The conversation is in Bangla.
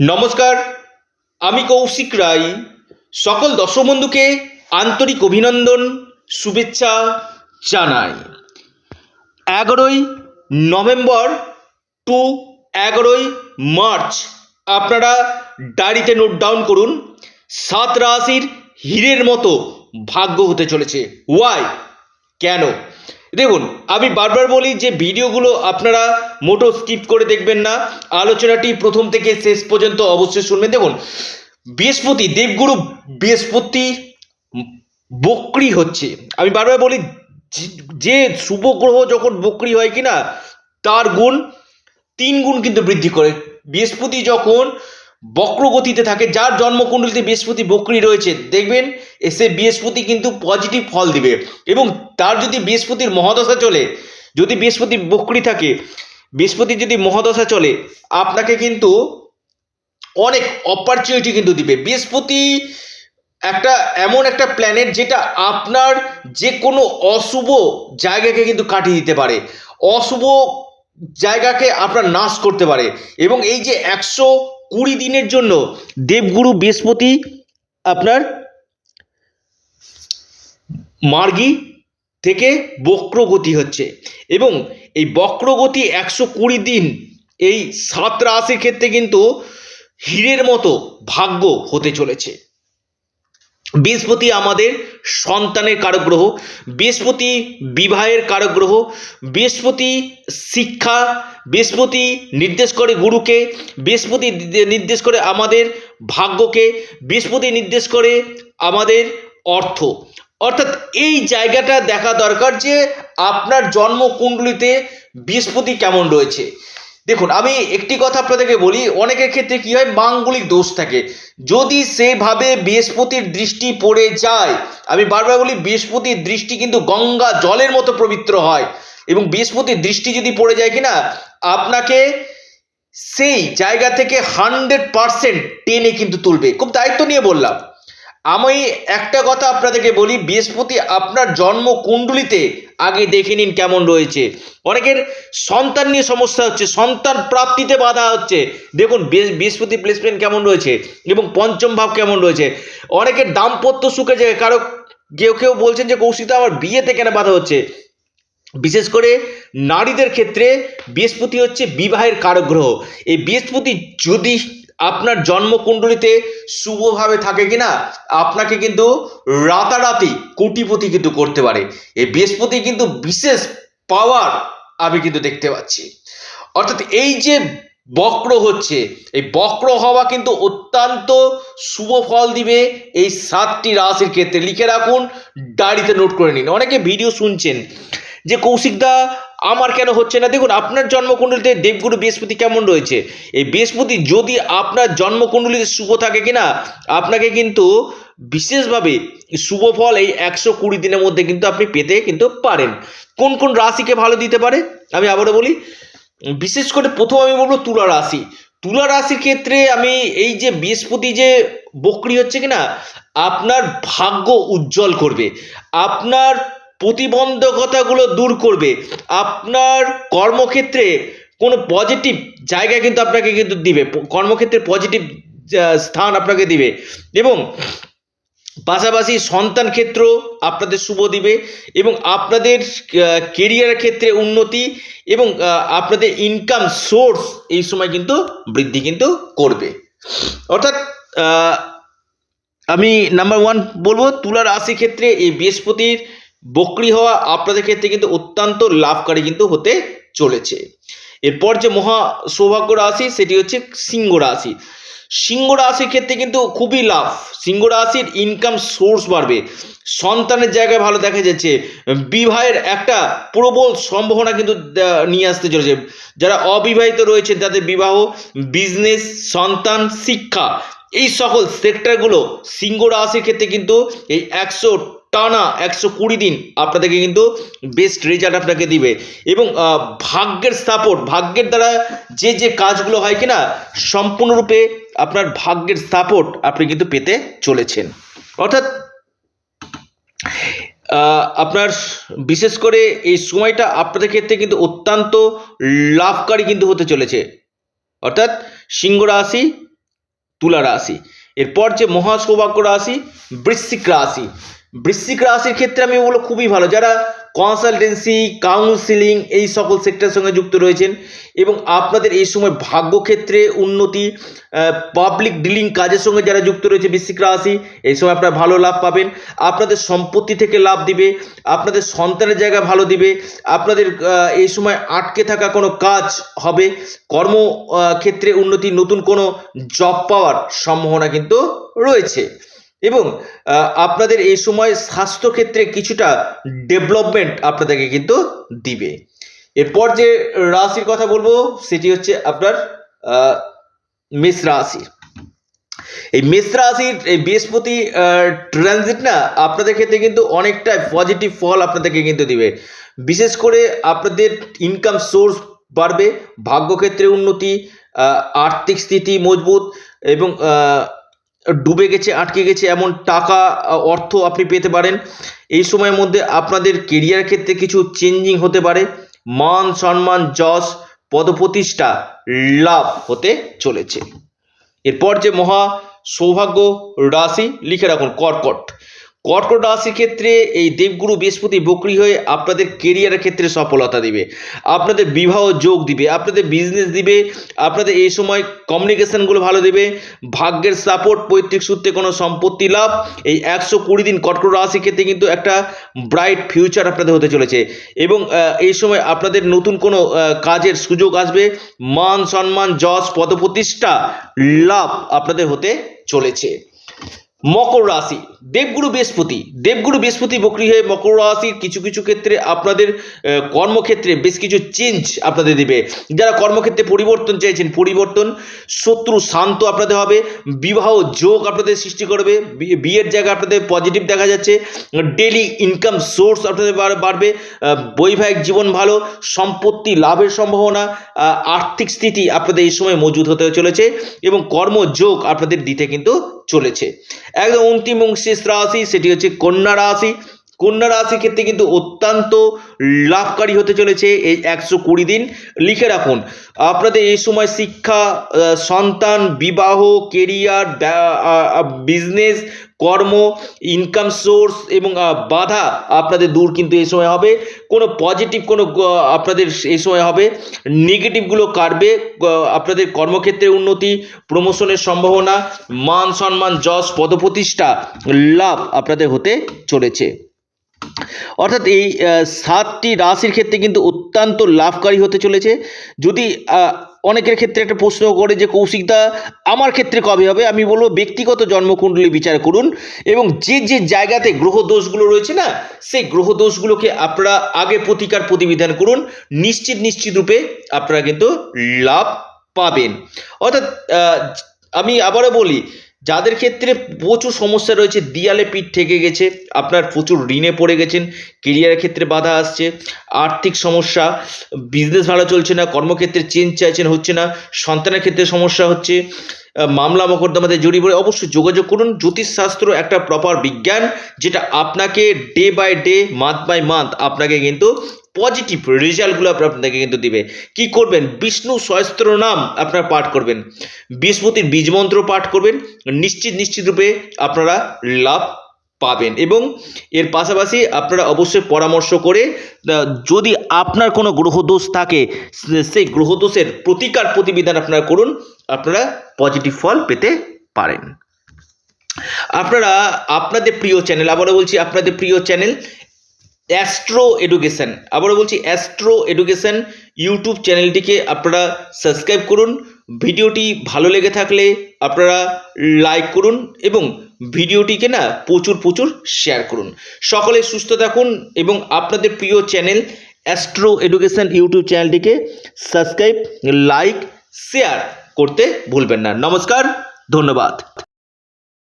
নমস্কার, আমি কৌশিক রায়। সকল দর্শক বন্ধুকে আন্তরিক অভিনন্দন, শুভেচ্ছা জানাই। এগারোই নভেম্বর টু এগারোই মার্চ, আপনারা ডায়েরিতে নোট ডাউন করুন। সাত রাশির হীরের মতো ভাগ্য হতে চলেছে। ওয়াই কেন? দেখুন, আমি বারবার বলি যে ভিডিওগুলো আপনারা মোটো স্কিপ করে দেখবেন না। আলোচনাটি প্রথম থেকে শেষ পর্যন্ত অবশ্যই শুনবেন। দেখুন, বৃহস্পতি, দেবগুরু বৃহস্পতি বক্রি হচ্ছে। আমি বারবার বলি, যে- শুভ গ্রহ যখন বক্রি হয় কি না তার গুণ তিন গুণ কিন্তু বৃদ্ধি করে। বৃহস্পতি যখন বক্রগতিতে থাকে, যার জন্মকুণ্ডলিতে বৃহস্পতি বক্রি রয়েছে। দেখবেন, এসে বৃহস্পতি কিন্তু পজিটিভ ফল দিবে এবং তার যদি বৃহস্পতির মহাদশা চলে, যদি বৃহস্পতি বক্রি থাকে, বৃহস্পতি যদি মহাদশা চলে, আপনাকে কিন্তু অনেক অপরচুনিটি কিন্তু দিবে। বৃহস্পতি একটা এমন একটা প্ল্যানেট যেটা আপনার যে কোনো অশুভ জায়গাকে কিন্তু কাটিয়ে দিতে পারে। অশুভ জায়গাকে আপনার নাশ করতে পারে এবং এই যে একশো কুড়ি দিনের জন্য দেবগুরু বৃহস্পতি আপনার মার্গী থেকে বক্রগতি হচ্ছে। এবং এই বক্রগতি একশো কুড়ি দিন এই সাত রাশির ক্ষেত্রে কিন্তু হীরের মতো ভাগ্য হতে চলেছে। বৃহস্পতি আমাদের সন্তানের কারক গ্রহ বৃহস্পতি বিবাহের কারক গ্রহ বৃহস্পতি শিক্ষা, বৃহস্পতি নির্দেশ করে গুরুকে, বৃহস্পতি নির্দেশ করে আমাদের ভাগ্যকে, বৃহস্পতি নির্দেশ করে আমাদের অর্থ। অর্থাৎ এই জায়গাটা দেখা দরকার যে আপনার জন্মকুণ্ডলিতে বৃহস্পতি কেমন রয়েছে। দেখুন, আমি একটি কথা আপনাদেরকে বলি, অনেকের ক্ষেত্রে কি হয়, মাঙ্গলিক দোষ থাকে। যদি সেভাবে বৃহস্পতির দৃষ্টি পড়ে যায়, আমি বারবার বলি, বৃহস্পতির দৃষ্টি কিন্তু গঙ্গা জলের মতো পবিত্র হয়। এবং বৃহস্পতির দৃষ্টি যদি পড়ে যায় কিনা, আপনাকে সেই জায়গা থেকে হান্ড্রেড পারসেন্ট টেনে কিন্তু তুলবে। খুব দায়িত্ব নিয়ে বললাম। আমি একটা কথা আপনাদেরকে বলি, বৃহস্পতি আপনার জন্ম কুণ্ডলিতে আগে দেখে নিন কেমন রয়েছে। অনেকের সন্তান নিয়ে সমস্যা হচ্ছে, সন্তান প্রাপ্তিতে বাধা হচ্ছে। দেখুন বৃহস্পতি প্লেসমেন্ট কেমন রয়েছে এবং পঞ্চম ভাব কেমন রয়েছে। অনেকের দাম্পত্য সুখে যায় কারও কেউ কেউ বলছেন যে কৌশিকদা আমার বিয়েতে কেন বাধা হচ্ছে? বিশেষ করে নারীদের ক্ষেত্রে বৃহস্পতি হচ্ছে বিবাহের কারক গ্রহ এই বৃহস্পতি যদি আপনার জন্মকুণ্ডলিতে শুভভাবে থাকে কিনা, আপনাকে কিন্তু রাতারাতি কোটিপতি কিন্তু করতে পারে। এই বৃহস্পতি কিন্তু বিশেষ পাওয়ার আমি কিন্তু দেখতে পাচ্ছি। অর্থাৎ এই যে বক্র হচ্ছে, এই বক্র হওয়া কিন্তু অত্যন্ত শুভ ফল দিবে এই সাতটি রাশির ক্ষেত্রে। লিখে রাখুন, ডায়েরিতে নোট করে নিন। অনেকে ভিডিও শুনছেন যে কৌশিকদা আমার কেন হচ্ছে না? দেখুন, আপনার জন্মকুণ্ডলিতে দেবগুরু বৃহস্পতি কেমন রয়েছে? এই বৃহস্পতি যদি আপনার জন্মকুণ্ডলিতে শুভ থাকে কিনা, আপনাকে কিন্তু বিশেষভাবে শুভ ফল এই একশো কুড়ি দিনের মধ্যে কিন্তু আপনি পেতে কিন্তু পারেন। কোন কোন রাশিকে ভালো দিতে পারে? আমি আবারও বলি, বিশেষ করে প্রথম আমি বলব তুলা রাশি। তুলা রাশির ক্ষেত্রে আমি এই যে বৃহস্পতি যে বকরি হচ্ছে কিনা, আপনার ভাগ্য উজ্জ্বল করবে। আপনার প্রতিবন্ধকতাগুলো দূর করবে। আপনার কর্মক্ষেত্রে কোনো পজিটিভ জায়গা কিন্তু আপনাকে কিন্তু দিবে। কর্মক্ষেত্রে পজিটিভ স্থান আপনাকে দিবে। এবং পাশাপাশি সন্তান ক্ষেত্র আপনাদের শুভ দিবে এবং আপনাদের কেরিয়ারের ক্ষেত্রে উন্নতি এবং আপনাদের ইনকাম সোর্স এই সময় কিন্তু বৃদ্ধি কিন্তু করবে। অর্থাৎ আমি নাম্বার ওয়ান বলব, তুলা রাশি ক্ষেত্রে এই বৃহস্পতির বক্রি হওয়া আপনাদের ক্ষেত্রে কিন্তু অত্যন্ত লাভকারী কিন্তু হতে চলেছে। এরপর যে মহা সৌভাগ্য রাশি, সেটি হচ্ছে সিংহ রাশি। সিংহ রাশির ক্ষেত্রে কিন্তু খুবই লাভ। সিংহ রাশির ইনকাম সোর্স বাড়বে। সন্তানের জায়গায় ভালো দেখা যাচ্ছে। বিবাহের একটা প্রবল সম্ভাবনা কিন্তু নিয়ে আসতে চলেছে। যারা অবিবাহিত রয়েছেন, তাদের বিবাহ বিজনেস সন্তান, শিক্ষা, এই সকল সেক্টরগুলো সিংহ রাশির ক্ষেত্রে কিন্তু এই একশো টানা একশো কুড়ি দিন আপনাদেরকে কিন্তু বেস্ট রেজাল্ট আপনাকে দিবে। এবং ভাগ্যের সাপোর্ট ভাগ্যের দ্বারা যে যে কাজগুলো হয় কিনা, সম্পূর্ণরূপে আপনার ভাগ্যের সাপোর্ট আপনি কিন্তু পেতে চলেছেন। অর্থাৎ আপনার বিশেষ করে এই সময়টা আপনাদের ক্ষেত্রে কিন্তু অত্যন্ত লাভকারী কিন্তু হতে চলেছে। অর্থাৎ, সিংহ রাশি, তুলা রাশি। এরপর যে মহা সৌভাগ্য রাশি, বৃশ্চিক রাশি। বৃশ্চিক রাশির ক্ষেত্রে আমি বলব খুবই ভালো। যারা কনসালটেন্সি কাউন্সিলিং এই সকল সেক্টরের সঙ্গে যুক্ত রয়েছেন এবং আপনাদের এই সময় ভাগ্যক্ষেত্রে উন্নতি পাবলিক ডিলিং কাজের সঙ্গে যারা যুক্ত রয়েছে বৃশ্চিক রাশি, এই সময় আপনারা ভালো লাভ পাবেন। আপনাদের সম্পত্তি থেকে লাভ দিবে, আপনাদের সন্তানের জায়গা ভালো দিবে, আপনাদের এই সময় আটকে থাকা কোনো কাজ হবে, কর্ম ক্ষেত্রে উন্নতি, নতুন কোনো জব পাওয়ার সম্ভাবনা কিন্তু রয়েছে। এবং আপনাদের এই সময় স্বাস্থ্যক্ষেত্রে কিছুটা ডেভেলপমেন্ট আপনাদেরকে কিন্তু দিবে। এরপর যে রাশির কথা বলব, সেটি হচ্ছে আপনার মেষ রাশি। এই মেষ রাশির এই বৃহস্পতি ট্রানজিট না আপনাদের ক্ষেত্রে কিন্তু অনেকটা পজিটিভ ফল আপনাদেরকে কিন্তু দিবে। বিশেষ করে আপনাদের ইনকাম সোর্স বাড়বে, ভাগ্যক্ষেত্রে উন্নতি আর্থিক স্থিতি মজবুত এবং ডুবে গেছে, আটকে গেছে, এমন টাকা অর্থ আপনি পেতে পারেন। এই সময়ের মধ্যে আপনাদের কেরিয়ার ক্ষেত্রে কিছু চেঞ্জিং হতে পারে। মান সম্মান, যশ, পদপ্রতিষ্ঠা, লাভ হতে চলেছে। এরপর যে মহা সৌভাগ্য রাশি, লিখে রাখুন কর্কট। কর্কট রাশির ক্ষেত্রে এই দেবগুরু বৃহস্পতি বকরি হয়ে আপনাদের কেরিয়ারের ক্ষেত্রে সফলতা দিবে। আপনাদের বিবাহ যোগ দিবে, আপনাদের বিজনেস দিবে, আপনাদের এই সময় কমিউনিকেশনগুলো ভালো দেবে, ভাগ্যের সাপোর্ট পৈতৃক সূত্রে কোনো সম্পত্তি লাভ। এই একশো কুড়ি দিন কর্কট রাশির ক্ষেত্রে কিন্তু একটা ব্রাইট ফিউচার আপনাদের হতে চলেছে এবং এই সময় আপনাদের নতুন কোনো কাজের সুযোগ আসবে। মান সম্মান, যশ, পদপ্রতিষ্ঠা, লাভ আপনাদের হতে চলেছে। মকর রাশি দেবগুরু বৃহস্পতি দেবগুরু বৃহস্পতি বকরি হয়ে মকর রাশির কিছু কিছু ক্ষেত্রে আপনাদের কর্মক্ষেত্রে বেশ কিছু চেঞ্জ আপনাদের দিবে। যারা কর্মক্ষেত্রে পরিবর্তন চাইছেন, পরিবর্তন, শত্রু শান্ত আপনাদের হবে, বিবাহ যোগ আপনাদের সৃষ্টি করবে বিয়ের জায়গা আপনাদের পজিটিভ দেখা যাচ্ছে ডেলি ইনকাম সোর্স আপনাদের বাড়বে বৈবাহিক জীবন ভালো, সম্পত্তি লাভের সম্ভাবনা আর্থিক স্থিতি আপনাদের এই সময় মজুদ হতে চলেছে এবং কর্মযোগ আপনাদের দিতে কিন্তু চলেছে। একদম অন্তিম এবং শেষ রাশি সেটি হচ্ছে কন্যা রাশি। কন্যা রাশির ক্ষেত্রে কিন্তু অত্যন্ত লাভকারী হতে চলেছে এই একশো কুড়ি দিন। লিখে রাখুন, আপনাদের এই সময় শিক্ষা সন্তান, বিবাহ কেরিয়ার বিজনেস কর্ম ইনকাম সোর্স এবং বাধা আপনাদের দূর কিন্তু এই সময় হবে। কোনো পজিটিভ কোনো আপনাদের এই সময় হবে। নেগেটিভগুলো কাটবে আপনাদের কর্মক্ষেত্রে উন্নতি প্রমোশনের সম্ভাবনা মান সম্মান যশ, পদপ্রতিষ্ঠা, লাভ আপনাদের হতে চলেছে। অর্থাৎ এই সাতটি রাশির ক্ষেত্রে কিন্তু অত্যন্ত লাভকারী হতে চলেছে। যদি অনেকের ক্ষেত্রে একটা প্রশ্ন করে যে কৌশিকদা আমার ক্ষেত্রে কবে হবে? আমি বলব, ব্যক্তিগত জন্মকুণ্ডলী বিচার করুন এবং যে যে জায়গাতে গ্রহ দোষগুলো রয়েছে না, সেই গ্রহ দোষগুলোকে আপনারা আগে প্রতিকার প্রতিবিধান করুন। নিশ্চিত নিশ্চিত রূপে আপনারা কিন্তু লাভ পাবেন। অর্থাৎ আমি আবারও বলি যাদের ক্ষেত্রে প্রচুর সমস্যা রয়েছে, দিয়ালে পিঠ থেকে গেছে, আপনার প্রচুর ঋণে পড়ে গেছেন কেরিয়ারের ক্ষেত্রে বাধা আসছে, আর্থিক সমস্যা বিজনেস ভালো চলছে না, কর্মক্ষেত্রে চেঞ্জ চাইছেন হচ্ছে না, সন্তানের ক্ষেত্রে সমস্যা হচ্ছে মামলা মোকদ্দমাতে জড়িয়ে পড়ে, অবশ্যই যোগাযোগ করুন, জ্যোতিষশাস্ত্র একটা প্রপার বিজ্ঞান, যেটা আপনাকে day by day month by month আপনাকে কিন্তু পজিটিভ রেজাল্টগুলো আপনাকে কিন্তু দিবে। কি করবেন? বিষ্ণু সহস্ত্র নাম আপনারা পাঠ করবেন। বৃহস্পতির বীজ মন্ত্র পাঠ করবেন। নিশ্চিত নিশ্চিত রূপে আপনারা লাভ পাবেন এবং এর পাশাপাশি আপনারা অবশ্যই পরামর্শ করে যদি আপনার কোনো গ্রহদোষ থাকে সেই গ্রহদোষের প্রতিকার প্রতিবিধান আপনারা করুন, আপনারা পজিটিভ ফল পেতে পারেন। আপনারা, আপনাদের প্রিয় চ্যানেল আবারও বলছি, আপনাদের প্রিয় চ্যানেল অ্যাস্ট্রো এডুকেশন আবারও বলছি অ্যাস্ট্রো এডুকেশন ইউটিউব চ্যানেলটিকে আপনারা সাবস্ক্রাইব করুন। ভিডিওটি ভালো লেগে থাকলে আপনারা লাইক করুন এবং ভিডিওটিকে না প্রচুর প্রচুর শেয়ার করুন। সকলে সুস্থ থাকুন এবং আপনাদের প্রিয় চ্যানেল অ্যাস্ট্রো এডুকেশন ইউটিউব চ্যানেলটিকে সাবস্ক্রাইব লাইক শেয়ার করতে ভুলবেন না। নমস্কার, ধন্যবাদ।